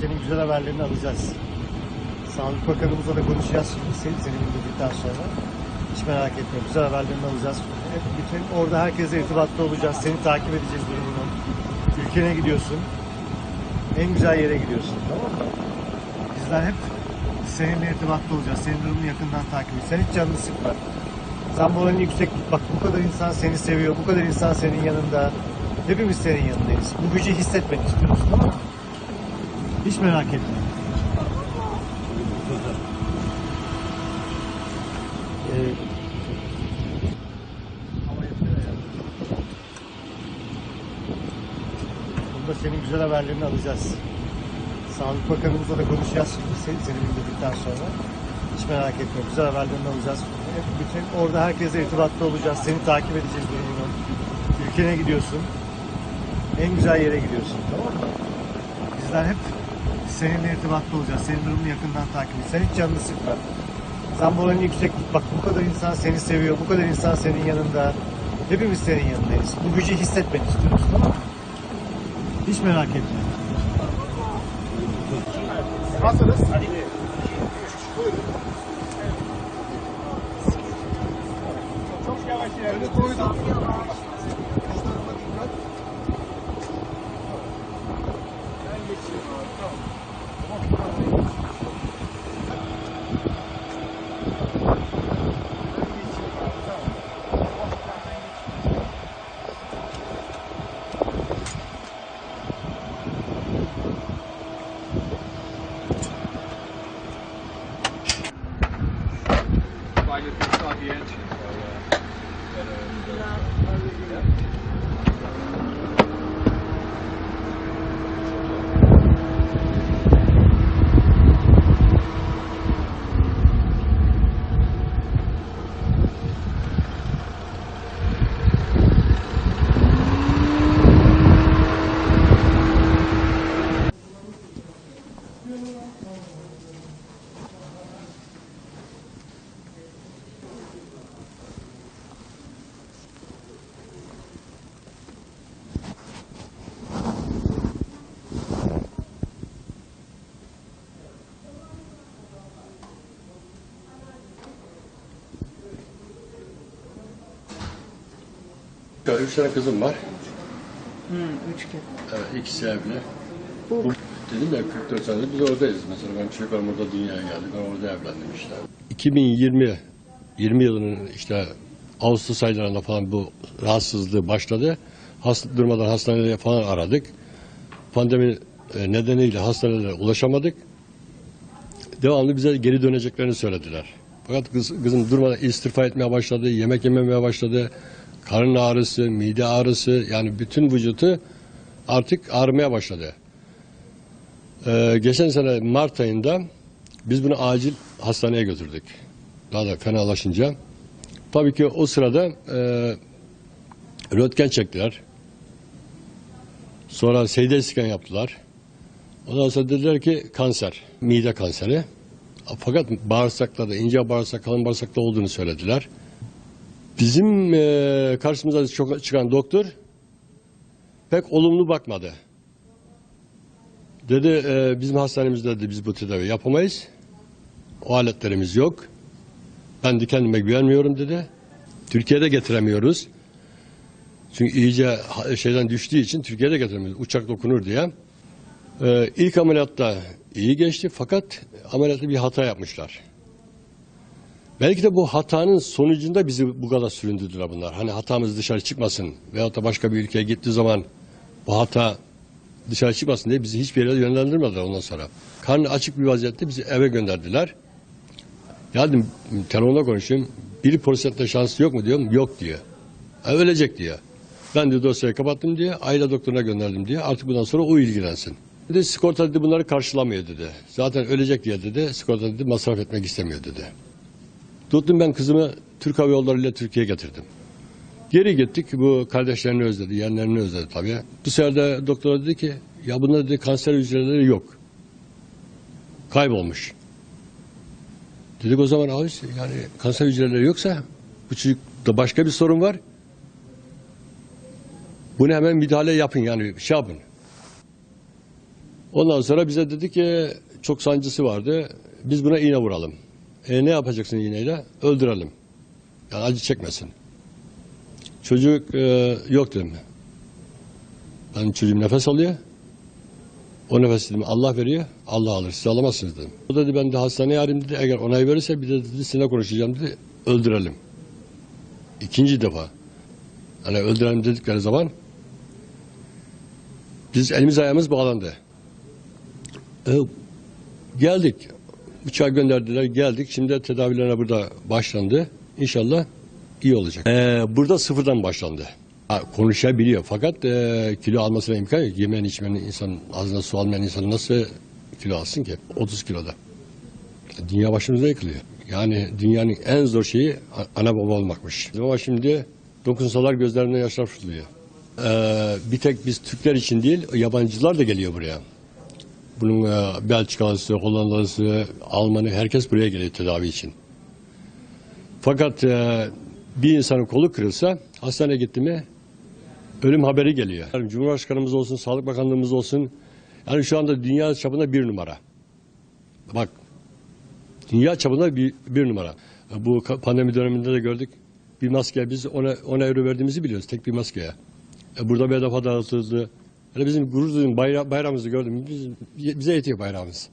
senin güzel haberlerini alacağız. Sağlık Bakanımızla da konuşacağız şimdi seni, seni bildirdikten sonra. Hiç merak etme. Güzel haberlerini alacağız. Hep bütün orada herkese irtibatta olacağız. Seni takip edeceğiz durumunu. Ülkene gidiyorsun. En güzel yere gidiyorsun. Tamam mı? Bizler hep seninle irtibatta olacağız. Senin durumunu yakından takip edeceğiz. Sen hiç canını sıkma. Sen moralini yüksek. Bak bu kadar insan seni seviyor. Bu kadar insan senin yanında. Hepimiz senin yanındayız. Bu gücü hissetmek istiyoruz. Tamam mı? Hiç merak etme. Bunda senin güzel haberlerini alacağız. Sağlık Bakanımızla da konuşacağız şimdi seni, bildirdikten sonra. Hiç merak etme. Güzel haberlerini alacağız. Hep bütün orada herkese irtibatta olacağız. Seni takip edeceğiz durumunu. Ülkene gidiyorsun. En güzel yere gidiyorsun. Tamam mı? Bizler hep seninle irtibatta olacağız. Senin durumunu yakından takip edeceğiz. Sen hiç canını sıkma. Sen moralini yüksek tut. Bak bu kadar insan seni seviyor. Bu kadar insan senin yanında. Hepimiz senin yanındayız. Bu gücü hissetmek istiyoruz. Tamam mı? Hiç merak etme. Hazırız. Hadi. Çok yavaş ilerle. Öyle koydum. Ya, Üç tane kızım var. Hı, üç kez. Evet, ikisi evli. Bu- Bu, dedim ya 44 senedir biz oradayız. Mesela ben çocuklarım orada dünyaya geldi. Ben orada evlendim işte. 2020 20 yılının işte Ağustos aylarında falan bu rahatsızlığı başladı. Hasta, durmadan hastaneye falan aradık. Pandemi e, nedeniyle hastanelere ulaşamadık. Devamlı bize geri döneceklerini söylediler. Fakat kız, kızım durmadan istirfa etmeye başladı, yemek yememeye başladı. Karın ağrısı, mide ağrısı yani bütün vücutu artık ağrımaya başladı. Ee, geçen sene Mart ayında biz bunu acil hastaneye götürdük. Daha da fenalaşınca. Tabii ki o sırada e, röntgen çektiler. Sonra seyde scan yaptılar. Ondan sonra dediler ki kanser, mide kanseri. Fakat bağırsaklarda, ince bağırsak, kalın bağırsakta olduğunu söylediler. Bizim e, karşımıza çok çıkan doktor pek olumlu bakmadı. Dedi e, bizim hastanemizde dedi biz bu tedavi yapamayız. O aletlerimiz yok. Ben de kendime güvenmiyorum dedi. Türkiye'de getiremiyoruz. Çünkü iyice şeyden düştüğü için Türkiye'de getiremiyoruz. Uçak dokunur diye. E, ilk ameliyatta iyi geçti fakat ameliyatta bir hata yapmışlar. Belki de bu hatanın sonucunda bizi bu kadar süründürdüler bunlar. Hani hatamız dışarı çıkmasın veyahut da başka bir ülkeye gittiği zaman bu hata dışarı çıkmasın diye bizi hiçbir yere yönlendirmediler ondan sonra. Karnı açık bir vaziyette bizi eve gönderdiler. Ya dedim telefonda konuşuyorum. Bir prosette şansı yok mu diyorum. Yok diyor. "Ha, ölecek diyor. Ben de dosyayı kapattım diye aile doktoruna gönderdim diye artık bundan sonra o ilgilensin. Dedi sigorta dedi bunları karşılamıyor dedi. Zaten ölecek diye dedi sigorta dedi masraf etmek istemiyor dedi. Tuttum ben kızımı Türk Hava Yolları ile Türkiye'ye getirdim. Geri gittik. Bu kardeşlerini özledi, yeğenlerini özledi tabii. Bu sefer de doktor dedi ki ya bunda dedi kanser hücreleri yok. Kaybolmuş. Dedik o zaman abi yani kanser hücreleri yoksa bu çocukta başka bir sorun var. Bunu hemen müdahale yapın yani şey yapın. Ondan sonra bize dedi ki çok sancısı vardı. Biz buna iğne vuralım. E ne yapacaksın iğneyle? Öldürelim. Yani acı çekmesin. Çocuk e, yok dedim. Ben çocuğum nefes alıyor. O nefes dedim Allah veriyor. Allah alır. Siz alamazsınız dedim. O dedi ben de hastaneye arayayım dedi. Eğer onay verirse bir de dedi sizinle konuşacağım dedi. Öldürelim. İkinci defa. Hani öldürelim dedikleri zaman biz elimiz ayağımız bağlandı. E, geldik. Uçağa gönderdiler. Geldik. Şimdi tedavilerine burada başlandı. İnşallah iyi olacak. E, burada sıfırdan başlandı. Ha, konuşabiliyor fakat e, kilo almasına imkan yok. Yemeyen içmeyen insan, ağzına su almayan insan nasıl kilo alsın ki? 30 kiloda. Dünya başımıza yıkılıyor. Yani dünyanın en zor şeyi ana baba olmakmış. Ama şimdi dokunsalar gözlerinden yaşlar fırlıyor. Ee, bir tek biz Türkler için değil, yabancılar da geliyor buraya. Bunun e, Belçikalısı, Hollandalısı, Almanı herkes buraya geliyor tedavi için. Fakat e, bir insanın kolu kırılsa hastaneye gitti mi ölüm haberi geliyor. Yani Cumhurbaşkanımız olsun, Sağlık Bakanlığımız olsun. Yani şu anda dünya çapında bir numara. Bak dünya çapında bir, bir numara. Bu pandemi döneminde de gördük. Bir maske biz 10 10 euro verdiğimizi biliyoruz tek bir maskeye. Burada bedava dağıtıldı. Yani bizim gurur duyduğum bayra- bayrağımızı gördüm. Biz, bize yetiyor bayrağımız.